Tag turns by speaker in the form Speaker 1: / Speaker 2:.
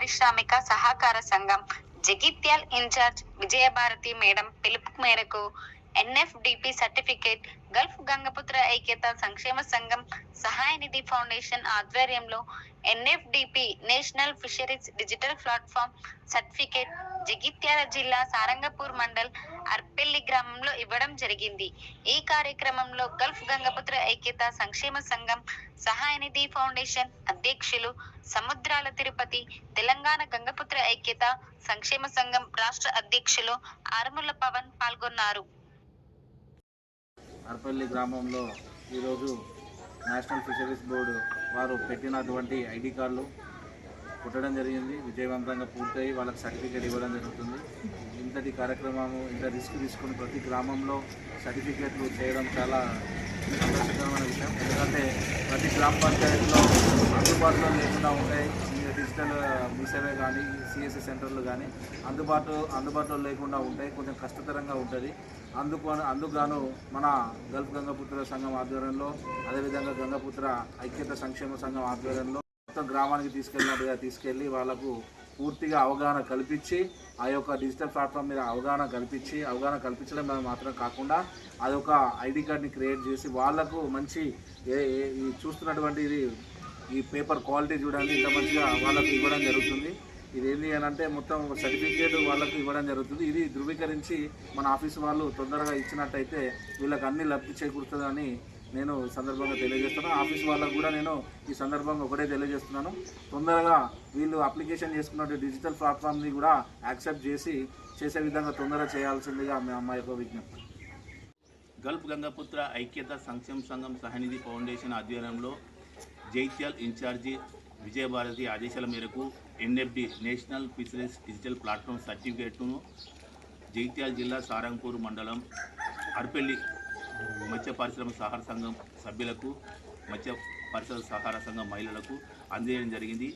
Speaker 1: పారిశ్రామిక సహకార సంఘం జగిత్యాల్ ఇన్ఛార్జ్ విజయభారతి మేడం పిలుపు మేరకు ఎన్ఎఫ్డిపి సర్టిఫికేట్ గల్ఫ్ గంగపుత్ర ఐక్యత సంక్షేమ సంఘం సహాయ నిధి ఫౌండేషన్ ఆధ్వర్యంలో NFDP national fisheries digital platform certificate Jagtial జిల్లా సారంగపూర్ మండల్ అర్పెల్లి గ్రామంలో ఇవ్వడం జరిగింది. ఈ కార్యక్రమంలో గల్ఫ్ గంగపుత్ర ఐక్యత సంక్షేమ సంఘం సహాయ నిధి ఫౌండేషన్ అధ్యక్షులు సముద్రాల తిరుపతి తెలంగాణ గంగపుత్ర ఐక్యత సంక్షేమ సంఘం రాష్ట్ర అధ్యక్షులు ఆరుముల పవన్ పాల్గొన్నారు.
Speaker 2: అర్పల్లి గ్రామంలో ఈరోజు నేషనల్ ఫిషరీస్ బోర్డు వారు పెట్టినటువంటి ఐడి కార్డులు కుట్టడం జరిగింది. విజయవంతంగా పూర్తయి వాళ్ళకి సర్టిఫికేట్ ఇవ్వడం జరుగుతుంది. ఇంతటి కార్యక్రమము ఇంత రిస్క్ తీసుకుని ప్రతి గ్రామంలో సర్టిఫికేట్లు చేయడం చాలా సంతోషకరమైన విషయం. ఎందుకంటే ప్రతి గ్రామ పంచాయతీలో అందుబాటులో లేకుండా ఉంటాయి. డిజిటల్ మీసేవే కానీ సిఎస్సి సెంటర్లు కానీ అందుబాటు అందుబాటులో లేకుండా ఉంటాయి. కొంచెం కష్టతరంగా ఉంటుంది. అందుకు అందుకుగాను మన గల్ఫ్ గంగపుత్ర సంఘం ఆధ్వర్యంలో అదేవిధంగా గంగపుత్ర ఐక్యత సంక్షేమ సంఘం ఆధ్వర్యంలో మొత్తం గ్రామానికి తీసుకెళ్ళినట్టుగా తీసుకెళ్ళి వాళ్ళకు పూర్తిగా అవగాహన కల్పించి ఆ యొక్క డిజిటల్ ప్లాట్ఫామ్ మీద అవగాహన కల్పించి అవగాహన కల్పించడం మాత్రం కాకుండా అదొక ఐడి కార్డ్ని క్రియేట్ చేసి వాళ్ళకు మంచి ఏ ఏ- ఈ చూస్తున్నటువంటి ఇది ఈ పేపర్ క్వాలిటీ చూడండి ఇంత మంచిగా వాళ్ళకు ఇవ్వడం జరుగుతుంది. ఇది ఏంటి అని అంటే మొత్తం సర్టిఫికేట్ వాళ్ళకు ఇవ్వడం జరుగుతుంది. ఇది ధృవీకరించి మన ఆఫీస్ వాళ్ళు తొందరగా ఇచ్చినట్టయితే వీళ్ళకి అన్ని లబ్ధి చేకూరుతుందని నేను సందర్భంగా తెలియజేస్తున్నాను ఆఫీస్ వాళ్ళకు కూడా నేను ఈ సందర్భంగా ఒకటే తెలియజేస్తున్నాను. తొందరగా వీళ్ళు అప్లికేషన్ చేసుకున్న డిజిటల్ ప్లాట్ఫామ్ని కూడా యాక్సెప్ట్ చేసి చేసే విధంగా తొందరగా చేయాల్సిందిగా మా అమ్మాయి యొక్క విజ్ఞప్తి.
Speaker 3: గల్ఫ్ గంగపుత్ర ఐక్యత సంక్షేమ సంఘం సహనిధి ఫౌండేషన్ ఆధ్వర్యంలో జైత్యాల్ ఇన్ఛార్జి విజయభారతి ఆదేశాల మేరకు NFD national fisheries digital platform సర్టిఫికేట్ను జైత్యాల్ జిల్లా సారంగపూర్ మండలం అర్పెల్లి మత్స్య పరిశ్రమ సహకార సంఘం సభ్యులకు మత్స్య పరిశ్రమ సహకార సంఘం మహిళలకు అందజేయడం జరిగింది.